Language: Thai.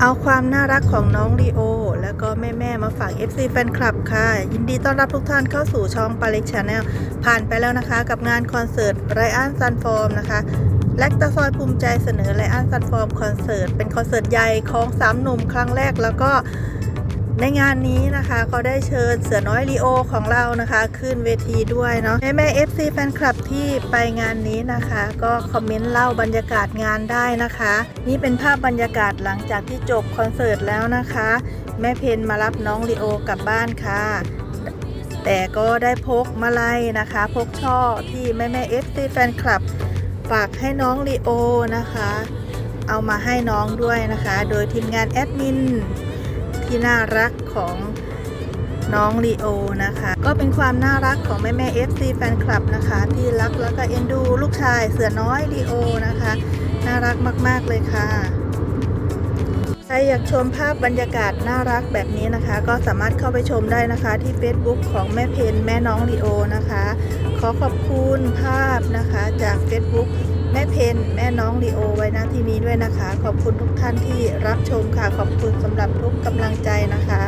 เอาความน่ารักของน้องลีโอ แล้วก็แม่ๆมาฝาก FC แฟนคลับค่ะ ยินดีต้อนรับทุกท่านเข้าสู่ช่องปาเล็กชาแนลผ่านไปแล้วนะคะ กับงานคอนเสิร์ตไรอันซันฟอร์มนะคะแลกตาซอยภูมิใจเสนอไรอันซันฟอร์มคอนเสิร์ตเป็นคอนเสิร์ตใหญ่ของสามหนุ่มครั้งแรกแล้วก็ ในงานนี้นะคะเขาได้เชิญเสือน้อยลีโอของเรานะคะ ขึ้นเวทีด้วยเนาะแม่แม่เอฟซีแฟนคลับที่ไปงานนี้นะคะ ก็คอมเมนต์เล่าบรรยากาศงานได้นะคะ นี่เป็นภาพบรรยากาศหลังจากที่จบคอนเสิร์ตแล้วนะคะ แม่เพนมารับน้องลีโอกลับบ้านค่ะแต่ก็ได้พกมาลัยนะคะ พกช่อที่แม่แม่เอฟซีแฟนคลับฝากให้น้องลีโอนะคะ เอามาให้น้องด้วยนะคะ โดยทีมงานแอดมิน ที่น่ารักของน้องลีโอนะคะ ก็เป็นความน่ารักของแม่แม่ FC แฟนคลับนะคะ ที่รักแล้วก็เอ็นดูลูกชายเสือน้อยลีโอนะคะ น่ารักมากๆเลยค่ะ ใครอยากชมภาพบรรยากาศน่ารักแบบนี้นะคะ ก็สามารถเข้าไปชมได้นะคะ ที่ Facebook ของแม่เพนแม่น้องลีโอนะคะ ขอขอบคุณภาพนะคะจาก Facebook แนแม่น้องลีโอไว้นะที่นี้ด้วยนะคะ ขอบคุณทุกท่านที่รับชมค่ะ ขอบคุณสำหรับทุกกำลังใจนะคะ